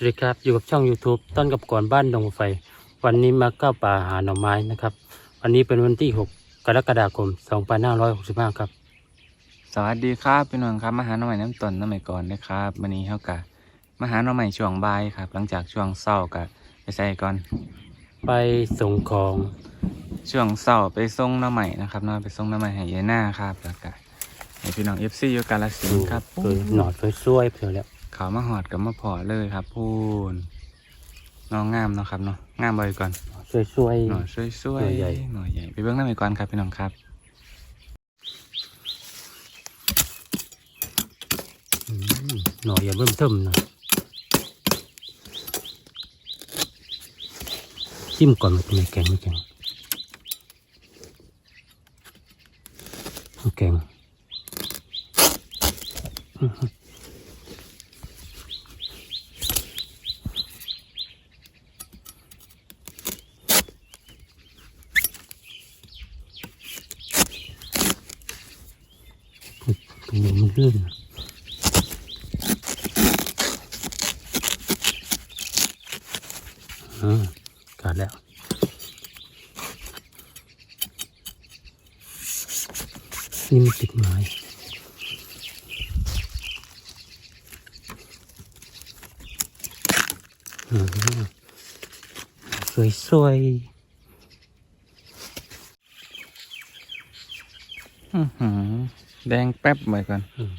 สวัสดีครับ อยู่กับช่อง YouTube ต้นกับก่อนบ้านดงไฟ วันนี้มาก้าวป่าหาหน่อไม้นะครับ วันนี้เป็นวันที่ 6 กรกฎาคม 2565 ครับ สวัสดีครับพี่น้องครับมาหาหน่อใหม่น้ำต้นน้ำใหม่ก่อนนะครับวันนี้เขากะมาหาหน่อใหม่ช่วงบ่ายครับ หลังจากช่วงเศร้ากะไปใส่ก่อน ไปส่งของช่วงเศร้าไปส่งหน่อใหม่นะครับเนาะไปส่งหน่อใหม่ให้ยายหน้าครับแล้วก็ให้พี่น้องเอฟซีอยู่กาลสินธุ์ครับ คือหนอดสวยๆเพียวแล้ว เขามาหอดกับมาพอเลยครับพูนน้องงามเนาะครับเนาะงามบ่อยก่อนสวยหน่อช่วยช่วยหน่อใหญ่หน่อใหญ่ไปเบื้องหน้าใหม่ก่อนครับพี่น้องครับๆอืมหน่ออย่าเบิ่มเทิมนะจิ้มก่อนมันเป็นไงแกงไม่แกงแกงอื้อหือตรงนี้มันลื่นนะอืมกัดแล้ว นี่มันติดไม้อืม สวยอื้อหือแดงแป๊บไว้ก่อนๆอืม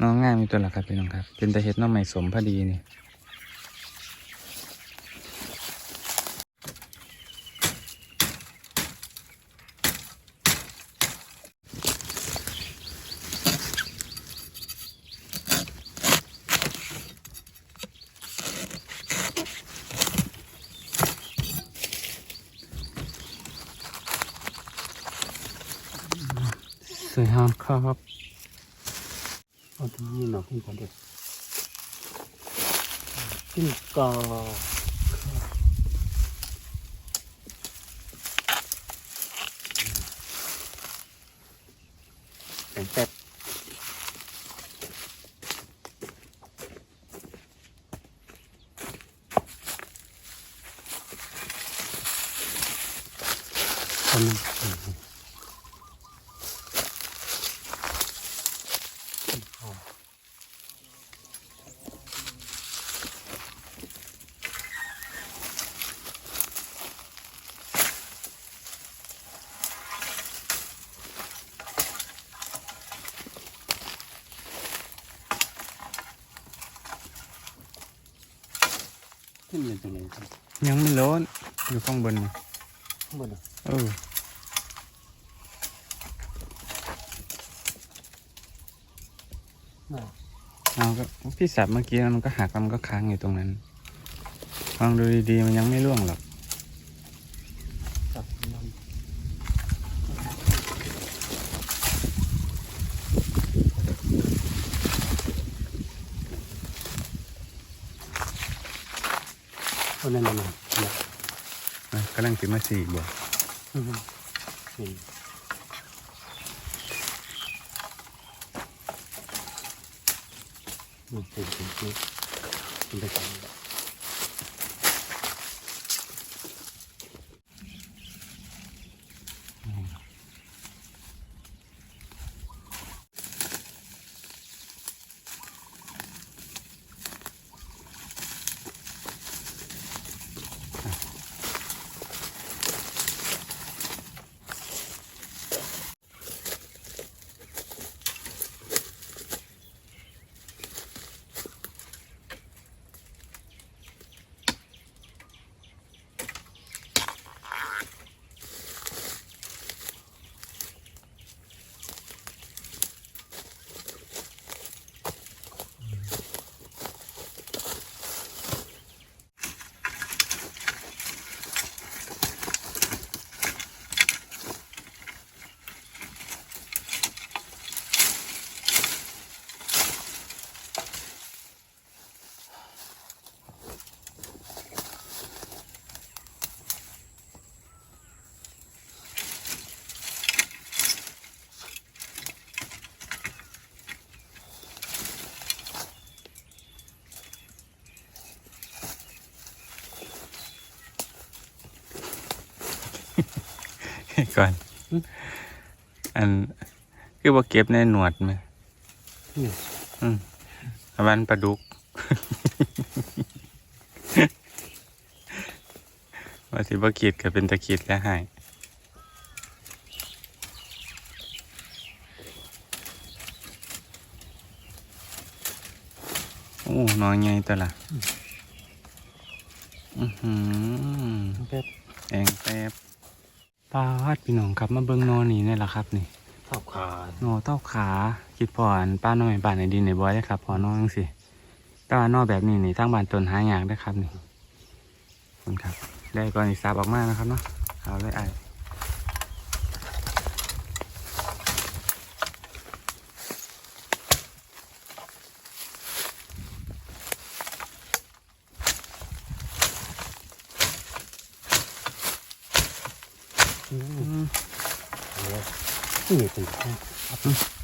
น้องงามมีตัวละครับพี่น้องครับ เป็นตะเฮ็ดหน้องใหม่สมพอดีนี่ สวยงามครับเอาตรงนี้หน่อยขึ้น ก่อนเด็กจิ้งก่อนแป๊บแป๊บทำ ขึ้นเงินตรงไหนครับยังไม่ล้นอยู่ข้างบนนี่ข้างบนเหรอเออน่ะเอาก็พี่สับเมื่อกี้มันก็หักแล้วมันก็ค้างอยู่ตรงนั้นลองดูดีๆมันยังไม่ร่วงหรอก จับมันเอานั่นนั่นนั่นนั่น นะกำลังติดมาสี่บวกมันเป็นเป็นเป็นเป็นไปกันี้ ก่อนอืมอันคือว่าเก็บในหนวดไหมนี่อืมวันปลาดุกว่าสิบ่ขีดก็เป็นตะขีดแล้วใหายโอ้นอนไงตัวละอือหือเป็ดแองแป๊บ ปาดพี่น้องครับมาเบิ่งนอนนี่นี่แหละครับนี่ข้าวขานอเต้าขาคิดพออันป้าน้อยบ้านในดินในบอยได้ครับพอนอจังสิแต่ว่านอแบบนี้นี่ทั้งบ้านตนหายากได้อครับนี่ขอบคุณครับ ได้ก่อนอีกสาบออกมานะครับเนาะเอาเลยไอ้ายอื อื ม ม นี่เป็นข้าว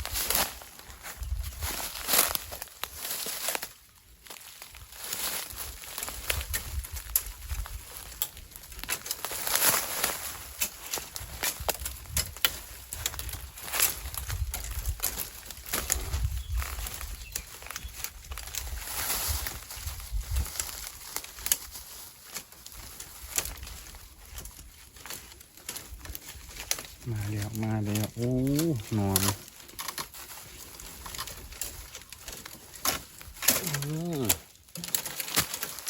มาแล้วมาแล้วโอ้นอน อืม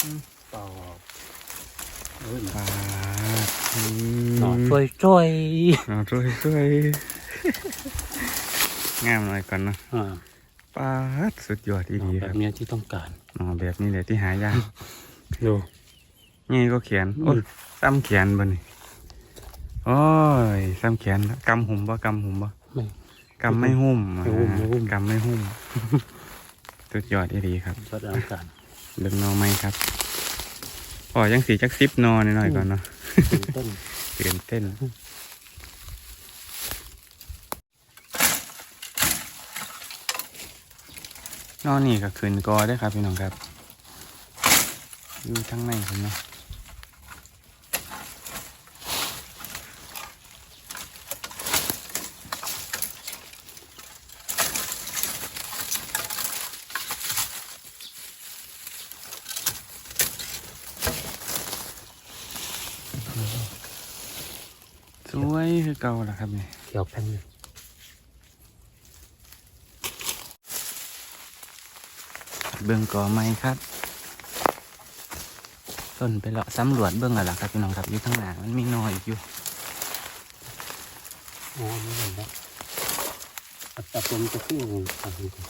อืมปอกเอ้ย ปาดอื หนอนมช่วยช่วยนอนช่วยช่วยงามหน่อยก่อนเนาะอ่าปาดสุดยอดหอีนอนดีแบครับบเนี้ยที่ต้องการอ๋อแบบนี้เลยที่หายากดูนี่ก็เขียนโอ้ยอืมซ้ำเขียนบ่นี่โอ้ยซ้ำเขียนกำหุ่มบ่กำหุ่มบ่ไม่ กำไม่หุ่มไม่หุ่มไม่หุ่มกำไม่หุ่มสุดยอดอีดีครับชดอลังการเบิ่งหนอไหมครับพอยังสีจักซิบนอหน่อยๆก่อนเนาะตื่นเต้นตื่นเต้นนอนนี่ก็คืนกอได้ครับพี่น้องครับ อยู่ทั้งในผมเนาะ สวยคือเก่าล่ะครับนี่เกี่ยวแผ่นเลยเบื้องก่อไม้ครับ ต้นไปเลาะสำรวจเบื้องอะไรครับพี่น้องครับอยู่ข้างหน้ามันมีหนออีกอยู่อ๋อไม่เห็นแล้วอัตราผมจะขึ้นยังไงอะดูก่อน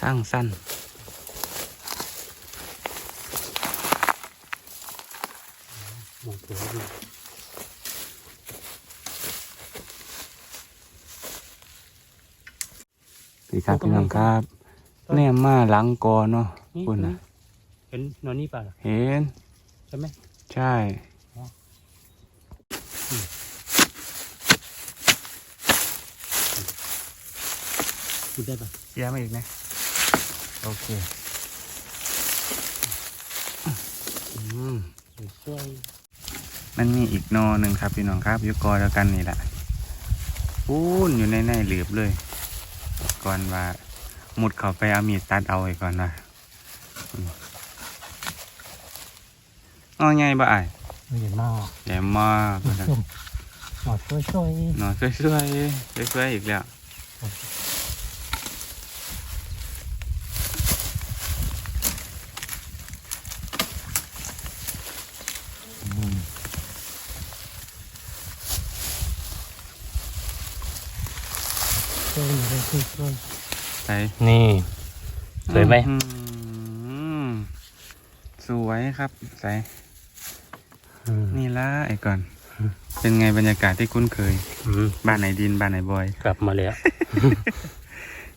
ทางสั้น มองตัวดูสีครับพี่น้องครับ แนมมาหลังกอเนาะนี่คุณนะเห็นนอนนี่ป่ะล่ะเห็น ใช่ไหมใช่ดูได้ป่ะเสียมาอีกนะโอเค อืมช่วย มันมีอีกหนอหนึ่งครับพี่น้องครับอยู่กอเดียวกันนี่แหละปูนอยู่ในในหลืบเลย ก่อนว่ามุดเข้าไปเอามีดตัดเอาไว้ก่อนนะอืมงอไงบ่ไอ้ายไม่เห็นมากใหญ่มากว่าซั่นหมอช่วยช่วยนอนสวยๆสวยๆอีกแล้ว ช่วยช่วยช่วย ใส่ นี่สวยไหมอื้อหือสวยครับใส่อืมนี่ละไอ้ก่อน เป็นไงบรรยากาศที่คุ้นเคย อืมบ้านไหนดินบ้านไหนบอย กลับมาแล้ว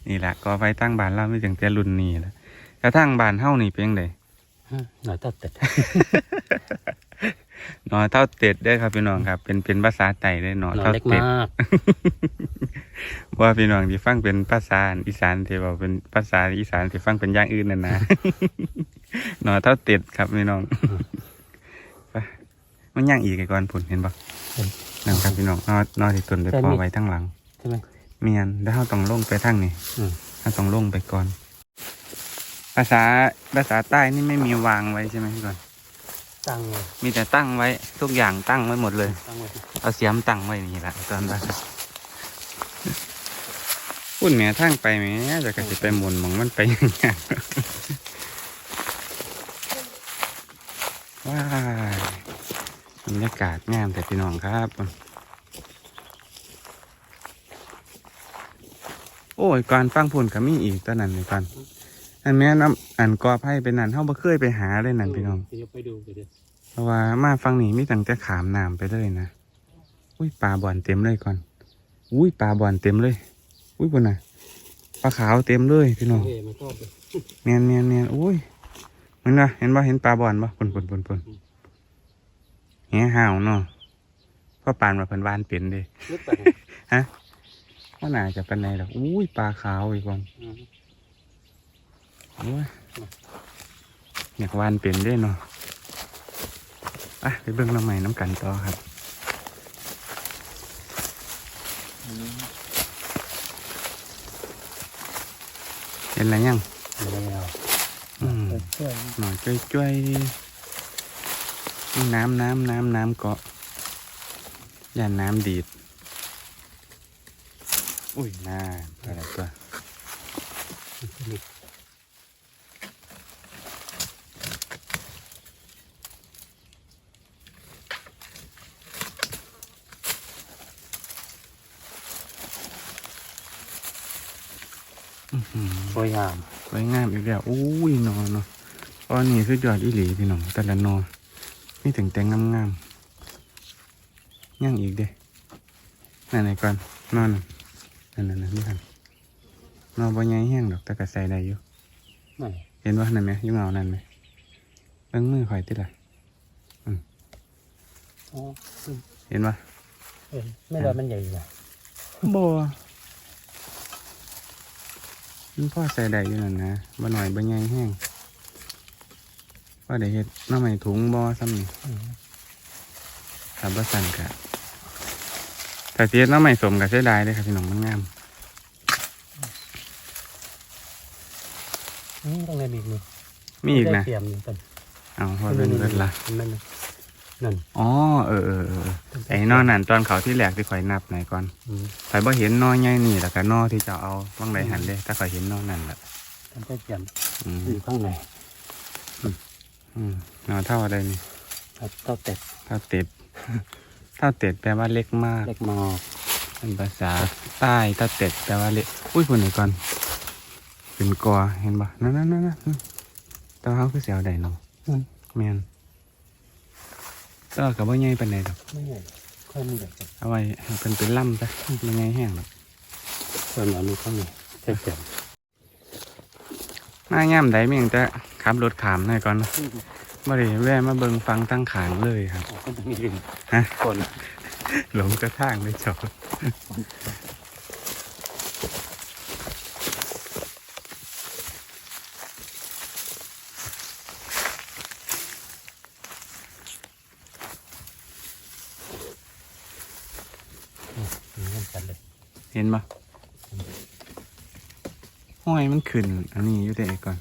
นี่แหละก็ไฟตั้งบ้านเราไม่ถึงแต่รุ่นนี้แหละแต่ทั้งบ้านเฮ้านี่เป็นไงอืมหน่อยตัดแต่หนอเท่าเต็ดได้อครับพี่น้องครับ เป็นเป็นภาษาไต่ได้หนอนอนเท่าเล็กเต็ดมาก ว่าพี่น้องที่ฟังเป็นภาษาอีสานที่บอกเป็นภาษาอีสานที่ฟังเป็นอย่างอื่นน่ะนะหน่อเท่าเต็ดครับพี่น้องไปมันย่างอีกไอ้ก่อนผุนเห็นปะเห็นนั่นครับพี่น้องนอนนอนที่ต้นไปใช่พอมีไว้ทั้งหลังใช่ไหมเมียนแล้วเราต้องลงไปทั้งนี่อืมเราต้องลงไปก่อน ภาษาภาษาใต้นี่ไม่มีวางไว้ใช่ไหมพี่ก่อนตั้งไว้มีแต่ตั้งไว้ทุกอย่างตั้งไว้หมดเลยตั้งไว้เอาเสียมตั้งไว้นี่แหละตอนบ้าน พุ่นแหม่ทางไปแหม่จะกระสิไปหมุนหมองมันไปย่างเงี้ยว้าบรรยากาศงามแต่พี่น้องครับโอ้ยก่อนฟังพุ่นก็มีอีกตอนนั้นเลยก่อนอันแม่น้ำอันกอไผ่เป็นนั่นเฮาบ่เคยไปหาเลยนั่นพี่น้องเดี๋ยวไปดูเดี๋ยวเพราะว่ามาฟังนี่มีตั้งแต่ขามน้ำไปเลยนะอุ้ยปลาบอนเต็มเลยก่อน อุ้ยปลาบอนเต็มเลย อุ้ยบนน่ะปลาขาวเต็มเลยพี่น้องเฮ้ยมันก็ไปเนียนเนียนเนียนอุ้ยเห็นปะเห็นปะเห็นปลาบอนปะปนปนปนปนเหี้ยห่าวเนาะพ่อปานมาเพิ่นวานเป็นเด้ลึกไปว่าน่าจะเป็นไงดอกอุ้ยปลาขาวอีกวันโอ้ยอยากวานเป็นเด้เนาะอะไปเบิ่งน้ำใหม่น้ำกันต่อครับ เห็นอะไรยังแล้วอืมช่วยหน่อยจ้วยๆนี่น้ำน้ำน้ำน้ำเกาะอย่าน้ำดีด อุ้ยน่าอะไรตัว อื้อหือ สวยงามสวยงามอีกแล้วอุ้ยนอนเนาะตอนนี้สุดยอดอีหลีพี่น้องแต่ละนอนี่ถึงแต่งงามๆย่างอีกเด้นั่นไหนก่อนนอนนั่นนั่นนั่นนี่ครับนอนบ่ใหญ่แห้งดอกแต่ก็ใส่ได้อยู่ไหนเห็นว่านั่นไหมอยุ่งเอานั่นไหมเบิ้งมือข่อยติดละอ๋อเห็นว่าเออไม่ว่ามันใหญ่นะบ่ มันพ่อใส่ได้อยู่นั่นนะบ่หน่อยบ่ใหญ่แห้งว่าได้เฮ็ดหน้ำใหม่ถุงบ่ซ้ำนี่อืมทำบ่สั่นกะแต่เทียดหน้ำใหม่สมกับเสียดายเลยครับพี่น้องมันงามอืมต้องเล่นอีกนี่มีอีกนะได้เตรียมอยู่กันเอาพอเป็นเบิดละนั่นน่ะ นั่น อ๋อเออเออเออเออไอ้นอนั่นตอนเขาที่แหลกที่ข่อยนับไหนก่อนอืม ข่อยบ่เห็นนอใหญ่นี่แล้วก็นอที่จะเอาบ้างใดหันเลยถ้าข่อยเห็นนอนั่นแหละมันได้เตรียมอืมอยู่ข้างในอืมนอเท่าอะไรนี่เอาเต้าเต็ดเท่าเต็ด เท่าเต็ดแปลว่าเล็กมากเล็กมอกเป็นภาษาใต้เท่าเต็ดแปลว่าเล็กอุ้ยพูดหน่อยก่อนเป็นกอเห็นปะนั่นนั่นนั่นนั่นแต่ว่าเขาคือเสียวใดเนาะนั่นแมน ก็กับว่าใหญ่ปานใดดอกไม่ใหญ่ค่อยมันใหญ่จังเอาไว้ให้เป็นเป็นล่ำซะมันไงแห้งหรอกส่วนหนอนอยู่ข้างในได้เตรียมมาย่ำใดเมียงจะขับรถขามหน่อยก่อนเนาะมาเลยแวะมาเบิงฟังตั้งขางเลยครับอ๋อก็จะมีลิงฮะคนหลงกระทางเลยจอด อืมเหมือนกันเลย เห็นปะห้อยมันขึ้น อันนี้อยู่แต่ก่อน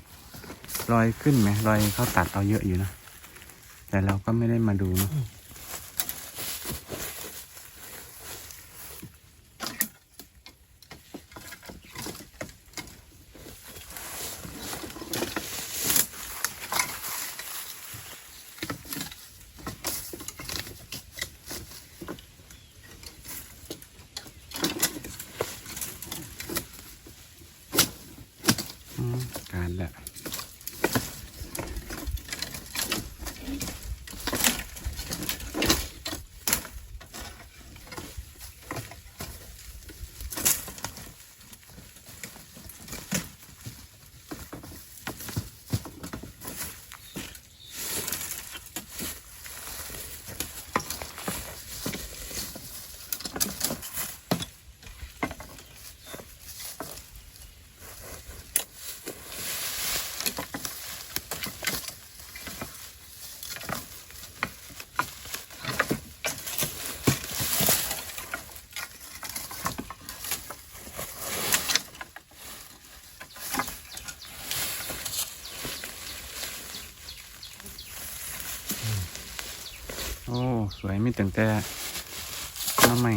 รอยขึ้นไหมรอยเขาตัดเอาเยอะอยู่นะ แต่เราก็ไม่ได้มาดูเนาะ สวยมีตั้งแต่หน้ำใหม่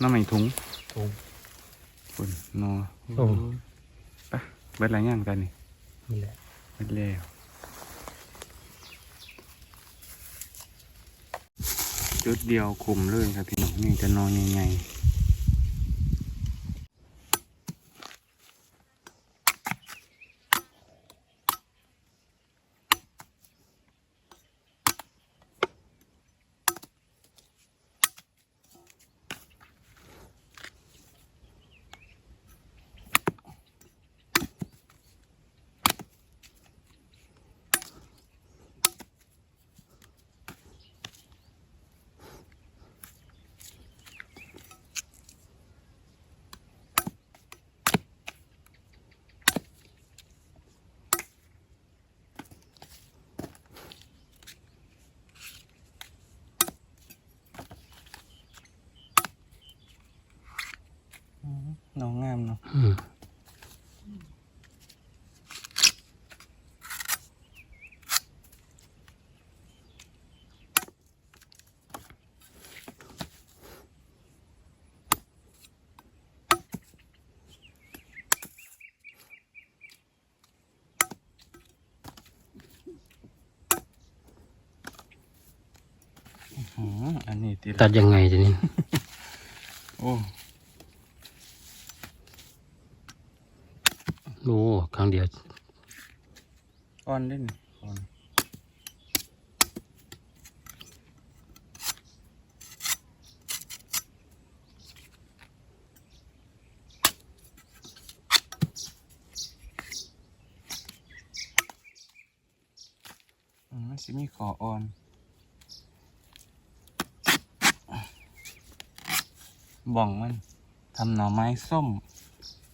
น้ำใหม่ถุงโอ้คุณนอโอ้ไปเบิดอะไรย่างกันนี่นี่แหละเบิดแล้วจุดเดียวคุมเลยครับพี่น้องนี่จะนอนใหญ่ๆน้องงาม เนาะอืมอ๋ออันนี้ตีตัดยังไงทีนี้โอ้ โอ้ครั้งเดียว อ่อนเล่นอ่อนมมันสิมีขออ่อนบ่องมันทำหน่อไม้ส้ม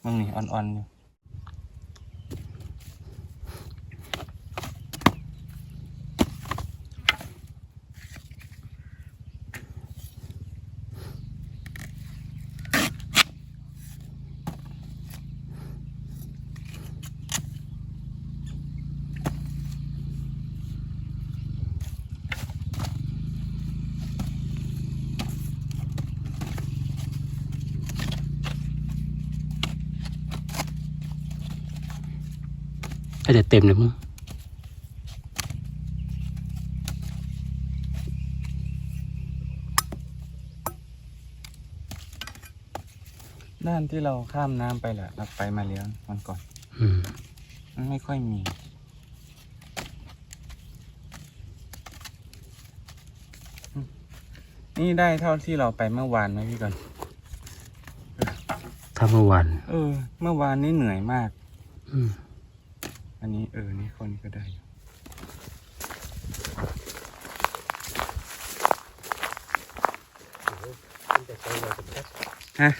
มันนี่อ่อนๆอยู่ ก็จะเต็มเลยมั้งด้านที่เราข้ามน้ำไปแหละเราไปมาแล้ววันก่อน อืมมันไม่ค่อยมี นี่ได้เท่าที่เราไปเมื่อวานไหมพี่ก่อน ถ้าเมื่อวาน เออ เมื่อวานนี้เหนื่อยมาก อืม อันนี้เออ นี่คนก็ได้อยู่ฮะ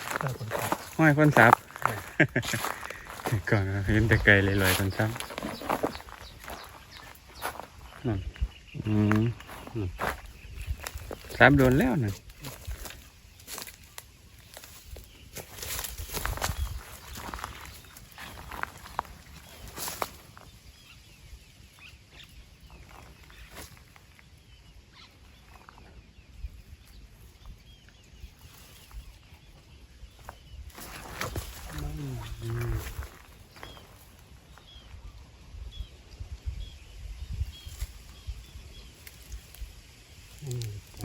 ห้อยคนซับก่อนเห็นแต่ไกลเลยลอยคนซับนั่นอืมนั่นซับโดนแล้วน่ะ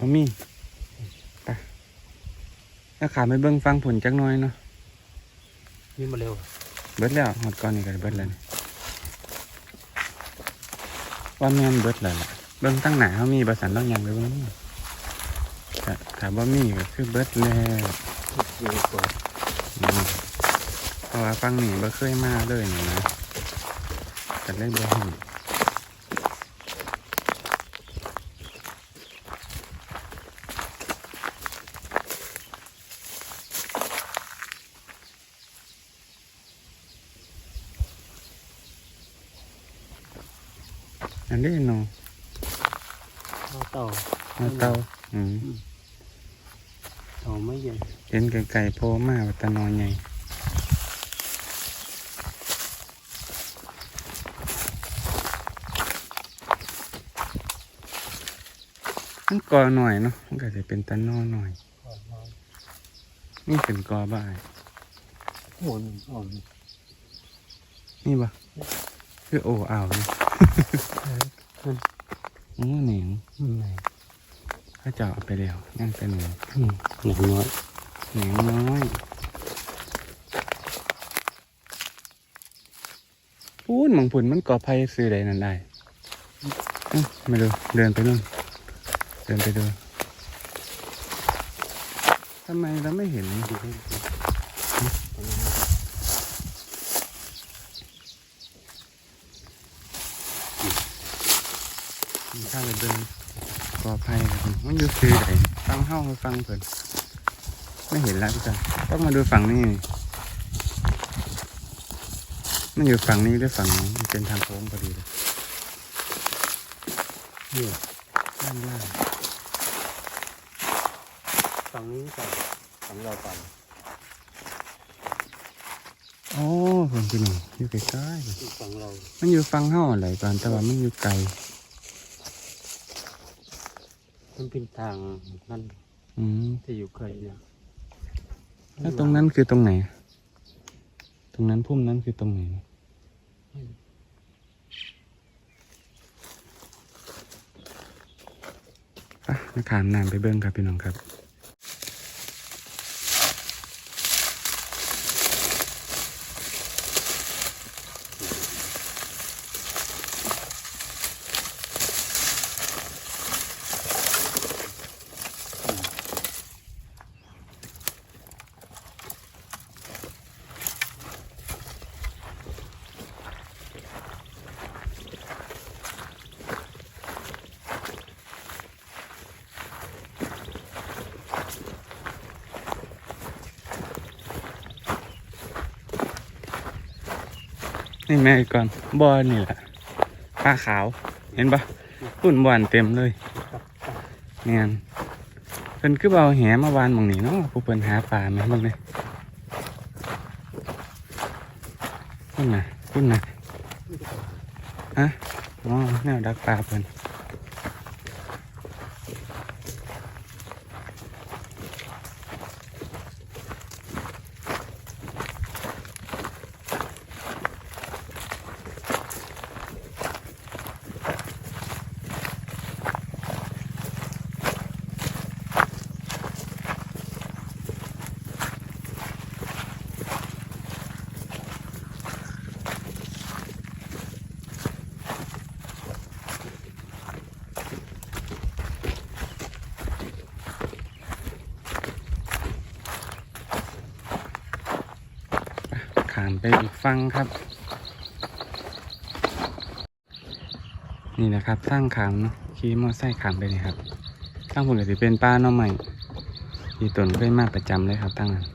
มามีไปถ้าขาไม่เบิ้งฟังผลจักหน้อยเนาะนี่มาเร็ว เบิดแล้วหมดก่อนนี่ก็เบิดแล้วนี่ว่าแม่นเบิดแล้วล่ะเบิ้งตั้งหนาเขามีประสานเล่ายังไปเบิ้งนี่ถ้าถามว่ามีก็คือเบิดแล้วอยู่ก่อนอืมเพราะว่าฟังนี่บ่เคยมาเลยนี่นะก็เลยบ่เอันนี้เนาะเอาเต่าเอาเตาอืมเต่าไม่เย็นเห็นไก่โผล่มาวัดตะนอนใหญ่มันกอหน่อยเนาะมันก็จะเป็นตันนอหน่อยนี่เป็นกอบ้ายหมุนอ่อนนี่ปะคือโอ้อ่าวนี่โอ้เหนียงไหนเขาเจาะไปแล้วยังเป็นเหนียงอืมหนักน้อยเหนียงน้อยพูนมังผุนมันก่อไผ่ซื้อใดนั่นได้อื้อมาดูเดินไปนู่นเดินไปดูทำไมเราไม่เห็นดูให้ดู ข้างไปเดินก่อไผ่ครับผมมันอยู่ซื้อใดฟังเฮ้าให้ฟังเพิ่นไม่เห็นแล้วพี่จันต้องมาดูฝั่งนี้นี่มันอยู่ฝั่งนี้หรือฝั่งนี้มันเป็นทางโค้งพอดีเลยเนี่ยด้านล่างฝั่งนี้ก่อนฝั่งเราก่อนโอ้คนพี่หนุ่มอยู่ใกล้ๆอีกฝั่งเรามันอยู่ฟังเฮ้าอะไรก่อนแต่ว่ามันอยู่ไกล มันเป็นทางนั่นอืมที่อยู่เคยเนี่ยแล้วตรงนั้นคือตรงไหน ตรงนั้นพุ่มนั้นคือตรงไหนอะมาขามน้ำไปเบิ้งครับพี่น้องครับ นี่แม่อีกก่อนบอลนี่แหละผ้าขาว เห็นปะปุ่นบอลเต็มเลยเนี่ยเพิ่นคือเอาแหมาวานมองนี้เนาะผู้เพิ่นหาปลาไหมบ้างเลยพุ่นนะพุ่นนะฮะอ๋อแนวดักปลาเพิ่น ไปอีกฟังครับ นี่นะครับสร้างขามเนาะขี่มอไซค์ขามไปเลยครับตั้งผมก็จะเป็นป้าน้องใหม่ที่ตนเคยมาประจำเลยครับตั้งนั้น